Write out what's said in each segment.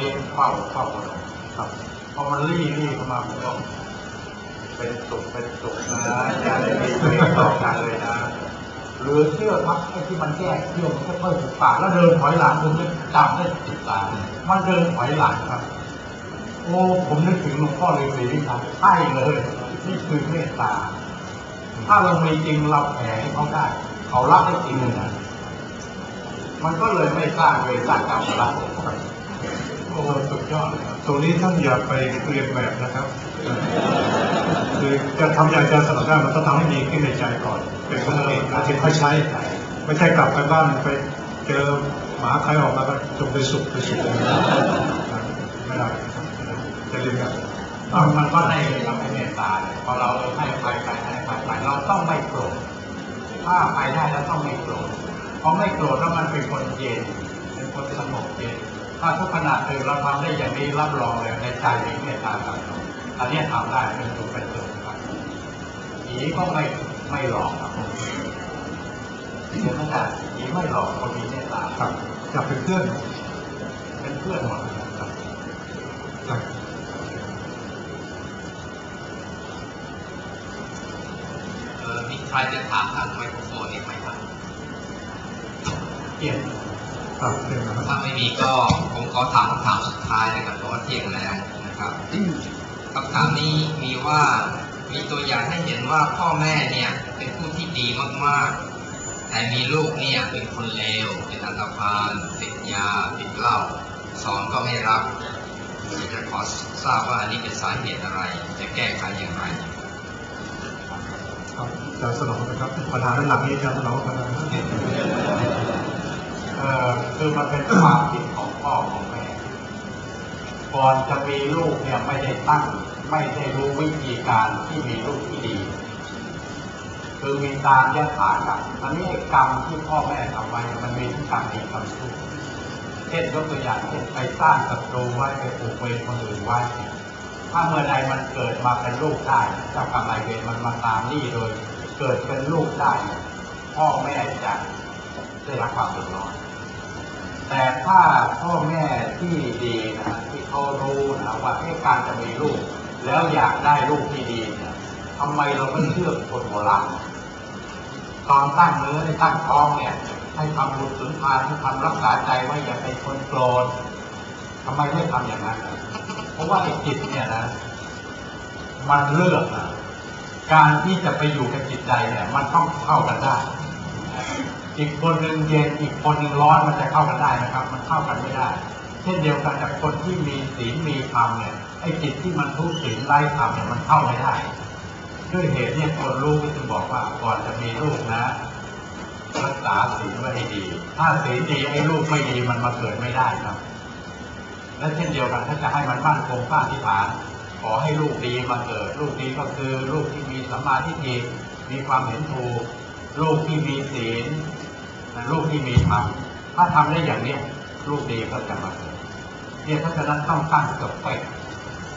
นี้เฝ้าเฝ้าคนครับพอมันรี่รี่เข้ามาผมก็เป็นสุขเป็นสุขนะอย่าได้มีเวรต่อกันเลยนะหรือเชื่อครับไอ้ที่มันแก้เชื่อมันค่อยๆถูกปากแล้วเดินถอยหลังผมจะจำได้ติดตามันเดินถอยหลังครับ โอ้ผมนึกถึงหลวงพ่อเลยสีวิชัยใช่เลยนี่คือเมตตา ถ้าเรามีจริงเราแผ่เขาได้ เขารับได้จริงนะมันก็เลยไม่สร้างเวรสร้างกรรมละ โอ้สุดยอดตรงนี้ท่านอย่าไปเรียนแบบนะครับ คือจะทำอย่างจะสำเร็จได้มันต้องทำให้ดีขึ้นในใจก่อน เป็นของตัวเองแล้วถึงค่อยใช้ ไม่ใช่กลับไปบ้านไปเจอหมาใครออกมาก็จงไปสุขไปสุขไม่ได้ไม่ได้จะเรียนแบบมันมันก็ได้เรับให้เมตตาเนี่ยพอเราให้ไปไปให้ไปไปเราต้องไม่โกรธถ้าไปได้แล้วต้องไม่โกรธเพอไม่โกรธแล้วมันเป็นคนเย็นเป็นคนสงบเย็น ถ้าทุกขณะตื่นเราทำได้อย่างนี้รับรองเลยในใจมีเมตตากับเราอันนี้ทำได้เป็นสุขเป็นสุขครับผีก็ไม่ไม่หลอกครับเห็นไหมครับผีไม่หลอกคนมีเมตตาครับจับเป็นเพื่อน เป็นเพื่อนหมดนะครับครับเออมีใครจะถามทางไมโครโฟนอีกไหมครับเกลียดครับเรื่องนะครับ ถ้าไม่มีก็ผมขอถามคำถามสุดท้ายนะครับเพราะว่าเที่ยงแล้วนะครับคำถามนี้มีว่ามีตัวอย่างให้เห็นว่าพ่อแม่เนี่ยเป็นผู้ที่ดีมากๆ แต่มีลูกเนี่ยเป็นคนเลว เป็นอันธพาลติดยาติดเหล้าสอนก็ไม่รับอยากจะขอทราบว่าอันนี้เป็นสาเหตุอะไร จะแก้ไขอย่างไรครับจะสนองนะครับปัญหาด้านหลังนี้จะสนองปัญหา เออคือมันเป็นความผิดของพ่อของแม่ก่อนจะมีลูกเนี่ยไม่ได้ตั้ง ไม่ได้รู้วิธีการที่มีลูกที่ดี คือมีตามยถากรรมอันนี้กรรมที่พ่อแม่ทำไว้มันมีทั้งกรรมดีกรรมชั่วเช่นยกตัวอย่างเช่นไปสร้างศัตรูไว้ไปผูกเวรคนอื่นไว้ถ้าเมื่อใดมันเกิดมาเป็นลูกได้เจ้ากรรมนายเวรมันมาตามนี้โดย เกิดเป็นลูกได้ พ่อแม่จะได้รับความเดือดร้อน แต่ถ้าพ่อแม่ที่ดีนะที่เขารู้นะว่าให้การจะมีลูก แล้วอยากได้ลูกที่ดีเนี่ยทำไมเราไม่เชื่อคนโบราณตอนตั้งเนื้อในตั้งท้องเนี่ย ให้ทำบุญสุนทานให้ทำรักษาใจไว้อย่าเป็นคนโกรธทำไมไม่ทำอย่างนั้น เพราะว่าไอ้จิตเนี่ยนะ มันเลือกนะการที่จะไปอยู่กับจิตใจเนี่ย มันต้องเข้ากันได้ อีกคนหนึ่งเย็นอีกคนหนึ่งร้อนมันจะเข้ากันได้นะครับ มันเข้ากันไม่ได้ เช่นเดียวกันกับคนที่มีศีลมีธรรมเนี่ยไอ้จิตที่มันทุศีลไร้ธรรมเนี่ยมันเข้าไม่ได้ด้วยเหตุเนี่ยคนรู้ก็จึงบอกว่าก่อนจะมีลูกนะรักษาศีลไว้ให้ดี ถ้าศีลดีไอ้ลูกไม่ดีมันมาเกิดไม่ได้ครับ และเช่นเดียวกันถ้าจะให้มันมั่นคงภาคที่ฐานขอให้ลูกดีมาเกิด ลูกดีก็คือลูกที่มีสัมมาทิฏฐิมีความเห็นถูก ลูกที่มีศีลและลูกที่มีธรรมถ้าทำได้อย่างเนี้ยลูกดีก็จะมาเกิดเนี่ยเพราะฉะนั้นต้องตั้งสเปค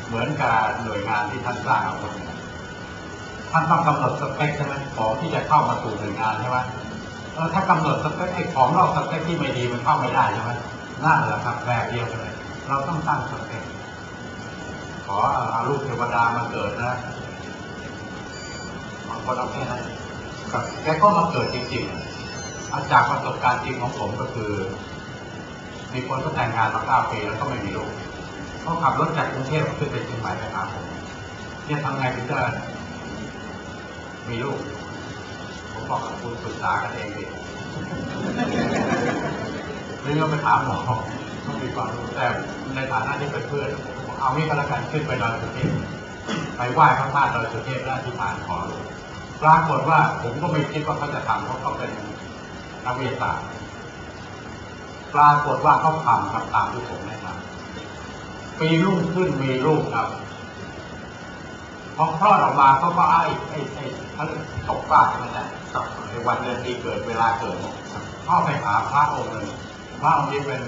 เหมือนกับหน่วยงานที่ท่านสร้างเอาไว้ท่านต้องกำหนดสเปคใช่ไหมของที่จะเข้ามาสู่หน่วยงานใช่ไหมเออถ้ากำหนดสเปคไอ้ของนอกสเปคที่ไม่ดีมันเข้าไม่ได้ใช่ไหมนั่นแหละครับแบบเดียวกันเลยเราต้องตั้งสเปคขอเอาลูกเทวดามาเกิดนะบางคนเอาแค่นั้น แกก็มาเกิดจริงๆอาจากประสบการณ์จริงของผมก็คือ มีคนก็แต่งงานมาเก้าปีแล้วก็ไม่มีลูกเขาขับรถจากกรุงเทพขึ้นไปเชียงใหม่ไปหาผมเนี่ยทำไงถึงจะมีลูก ผมบอกกับคุณปรึกษากันเองดิหรือเราไปถามหมอต้องมีความรู้แต่ในฐานะที่เป็นเพื่อนเอางี้ก็แล้วกันขึ้นไปดอยสุเทพไปไหว้พระธาตุดอยสุเทพแล้วที่ผ่านขอ ปรากฏว่าผมก็ไม่คิดว่าเขาจะทำเพราะเขาเป็นนักวิทยาศาสตร์ปรากฏว่าเขาทำครับตามที่ผมแนะนำปีรุ่งขึ้นมีลูกครับพอคลอดออกมาเขาก็ไอ้ไอ้ไอ้เขาเรียกตกฟ้าใช่ไหมเนี่ยในวันเดือนปีเกิดเวลาเกิดเนี่ยเข้าไปหาพระองค์หนึ่งพระองค์นี้เป็น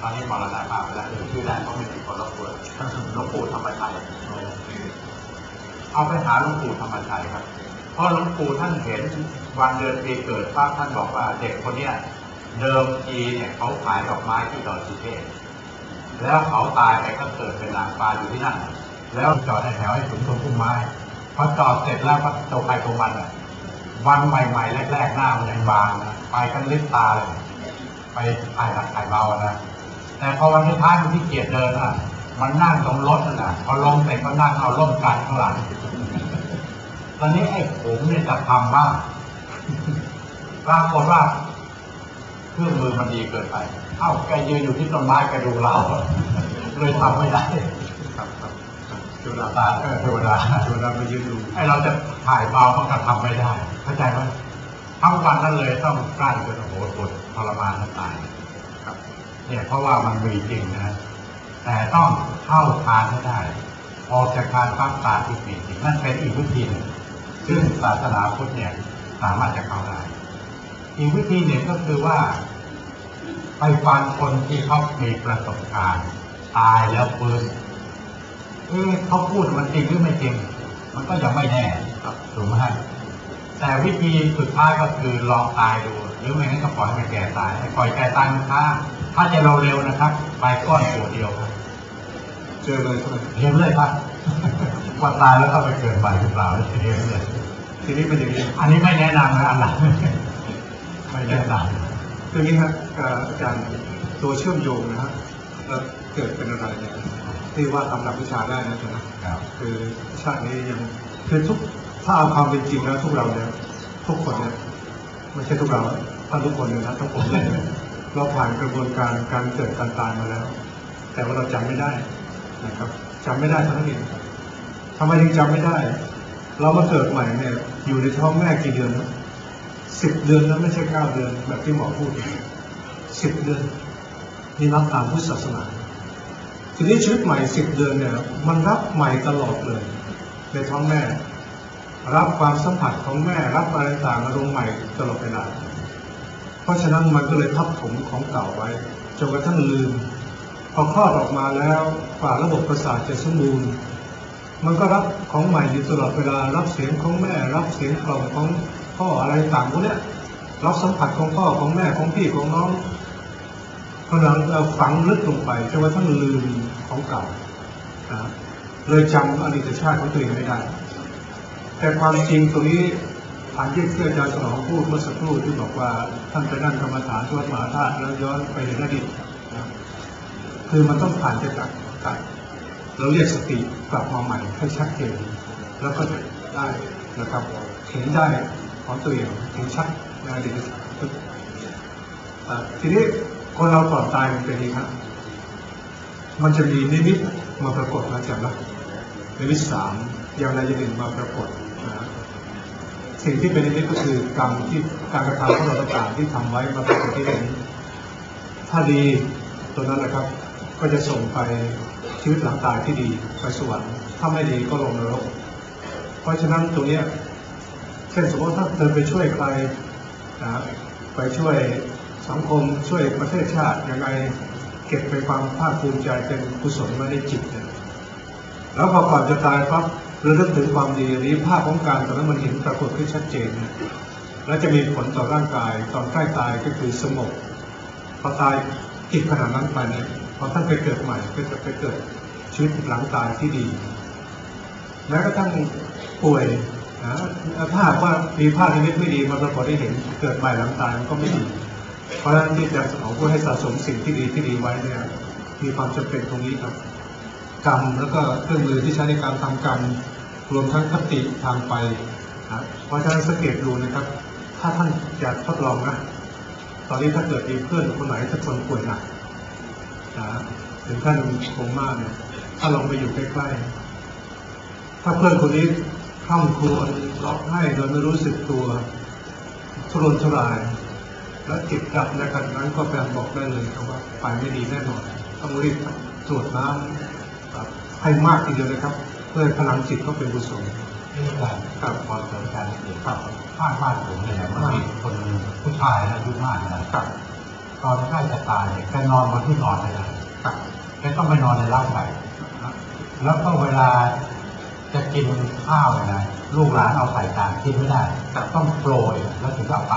ตอนนี้มรณภาพไปแล้วเออชื่อได้เขาไม่มีคนรบกวนหลวงปู่ธรรมชัย เอาไปหาหลวงปู่ธรรมชัยครับเพราะหลวงปู่ท่านเห็นวันเดือนปีเกิดปั๊บท่านบอกว่าเด็กคนเนี้ยเดิมทีเนี่ยเขาขายดอกไม้ที่ดอยสุเทพแล้วเขาตายไปก็เกิดเป็นนางฟ้าอยู่ที่นั่น แล้วจอดในแถวให้ถึงตรงพุ่มไม้พอจอดเสร็จแล้วก็ตกไปตรงมันอะวันใหม่ๆแรกๆหน้ามันยังบางนะไปกันลิบตาเลยไปถ่ายหนักถ่ายเบานะแต่พอวันที่ท้ายมันที่เกียจเดินอะ มันนั่งตรงรถนั่นน่ะพอลงเสร็จก็นั่งเอาร่มกันข้างหลังตอนนี้ไอ้ผมเนี่ยจะทำบ้างปรากฏว่าเครื่องมือมันดีเกินไป เอ้าแกยืนอยู่ที่ต้นไม้แกดูเราเลยทำไม่ได้ครับครับครับเทวดาตาเออเทวดาเทวดามายืนดูไอเราจะถ่ายเบามันก็ทำไม่ได้ เข้าใจไหมทั้งวันนั้นเลยต้องกลั้นจนโอ้โหปวดทรมานตายเนี่ยเพราะว่ามันมีจริงนะ แต่ต้องเข้าทานให้ได้ ออกจากทานปั๊บตาที่มีจรินั่นเป็นอีกวิธีหนึ่งซึ่งศาสนาพุทธเนี่ยสามารถจะเข้าได้ อีกวิธีหนึ่งก็คือว่า ไปฟังคนที่เขามีประสบการณ์ ตายแล้วฟื้นเอ๊ะเขาพูดมันจริงหรือไม่จริง มันก็ยังไม่แน่ครับถูกไหมแต่วิธีสุดท้ายก็คือลองตายดู หรือไม่งั้นก็ปล่อยให้มันแก่ตายปล่อยแก่ตายมันช้าถ้าจะเร็วนะครับ ไปก้อนตัวเดียวครับ เจอเลยใช่ไหมเห็นเลยครับว่าตายแล้วก็ไปเกิดใหม่หรือเปล่าเห็นเลย ทีนี้เป็นอย่างนี้อันนี้ไม่แนะนำนะอันหลังไม่แนะนคืออย่างนี้ครับเอ่ออาจารย์ตัวเชื่อมโยงนะฮะแล้วเกิดเป็นอะไรเนี่ยที่ว่าตำรับวิชาได้นะอาจารย์นะำครับคือชาตินี้ยังคือทุกถ้าเอาความเป็นจริงแล้วทุกเราเนี่ยทุกคนเนี่ยไม่ใช่ทุกเราท่านทุกคนเลยนะทั้งผมเลยเราผ่านกระบวนการการเกิดการตายมาแล้ว แต่ว่าเราจำไม่ได้ นะครับจำไม่ได้เท่านั้นเองทำไมถึงจำไม่ได้ เรามาเกิดใหม่เนี่ย อยู่ในท้องแม่กี่เดือนนะสิบเดือนนะไม่ใช่เก้าเดือนแบบที่หมอพูดสิบเดือนนี่นับตามพุทธศาสนา ทีนี้ชีวิตใหม่สิบเดือนเนี่ย มันรับใหม่ตลอดเลย ในท้องแม่ รับความสัมผัสของแม่รับอะไรต่างๆอารมณ์ใหม่ตลอดเวลาเพราะฉะนั้นมันก็เลยทับถมของเก่าไว้จนกระทั่งลืม อคลอดออกมาแล้วกว่าระบบประสาทจะสมบูรณ์มันก็รับของใหม่อยู่ตลอดเวลารับเสียงของแม่ รับเสียงกล่อมของพ่ออะไรต่างพวกนี้รับสัมผัสของพ่อของแม่ของพี่ของน้องพลังฝังลึกลงไปจนกระทั่งลืมของเก่าเลยจำอดีตชาติของตัวเองไม่ได้ แต่ความจริงตรงนี้ผ่านที่ที่อาจารย์สนองพูดเมื่อสักครู่ที่บอกว่าท่านไปนั่งกรรมฐานที่วัดมหาธาตุแล้วย้อนไปเห็นอดีต คือมันต้องผ่านจากการตัดเราเรียกสติกลับมาใหม่ให้ชัดเจนแล้วก็จะได้นะครับเห็นได้ของตัวเองเห็นชัดในอดีตชาติอ่าทีนี้คนเราก่อนตายมันเป็นยังไงครับ มันจะมีนิมิตมาปรากฏนะจำนะนิมิตสามอย่างใดอย่างหนึ่งมาปรากฏนะสิ่งที่เป็นนิมิตก็คือกรรมที่การกระทำของเราต่างๆที่ทำไว้มาปรากฏที่เห็นถ้าดีตัวนั้นนะครับ ก็จะส่งไปชีวิตหลังตายที่ดีไปสวรรค์ถ้าไม่ดีก็ลงนรก เพราะฉะนั้นตรงเนี้ยเช่นสมมติถ้าเธอไปช่วยใครนะไปช่วยสังคมช่วยประเทศชาติยังไงเก็บไปความภาคภูมิใจเป็นกุศลไว้ในจิตเนี่ยแล้วพอก่อนจะตายปั๊บระลึกถึงความดีอันนี้ภาพของการตอนนั้นมันเห็นปรากฏขึ้นชัดเจนเนี่ยและจะมีผลต่อร่างกายตอนใกล้ตายก็คือสงบพอตายจิตขนาดนั้นไปเนี่ย พอท่านไปเกิดใหม่ก็จะไปเกิดชีวิตหลังตายที่ดีแม้กระทั่งป่วยนะถ้าหากว่ามีภาพนิมิตไม่ดีมาปรากฏให้เห็นเกิดใหม่หลังตายมันก็ไม่ดี เพราะฉะนั้นที่จะสอนผู้ให้สะสมสิ่งที่ดีที่ดีไว้เนี่ยมีความจำเป็นตรงนี้ครับ กรรมแล้วก็เครื่องมือที่ใช้ในการทำกรรมรวมทั้งคติทางไปนะเพราะฉะนั้นสังเกตดูนะครับ ถ้าท่านอยากทดลองนะตอนนี้ถ้าเกิดมีเพื่อนคนไหนสักคนป่วยหนัก นะถึงขั้นโคม่าเนี่ยถ้าลองไปอยู่ใกล้ๆ ถ้าเพื่อนคนนี้คล่ำครวญร้องไห้โดยไม่รู้สึกตัวทุรนทุราย และจิตดับในขณะนั้นก็แปลบอกได้เลยครับว่าไปไม่ดีแน่นอน ต้องรีบตรวจน้ำครับให้มากทีเดียวนะครับ เพื่อให้พลังจิตเขาเป็นกุศลนี่แหละครับพอเสริมการเด็กครับบ้านบ้านผมเนี่ยมันมีคนหนึ่งผู้ชายนะอายุมากนะครับ ตอนใกล้จะตายเนี่ยแกนอนบนที่นอนเลยนะครับแกต้องไปนอนในร่างไก่นะแล้วก็เวลาจะกินข้าวเนี่ยนะลูกหลานเอาใส่จานกินไม่ได้ต้องโปรยแล้วถึงจะเอาปาก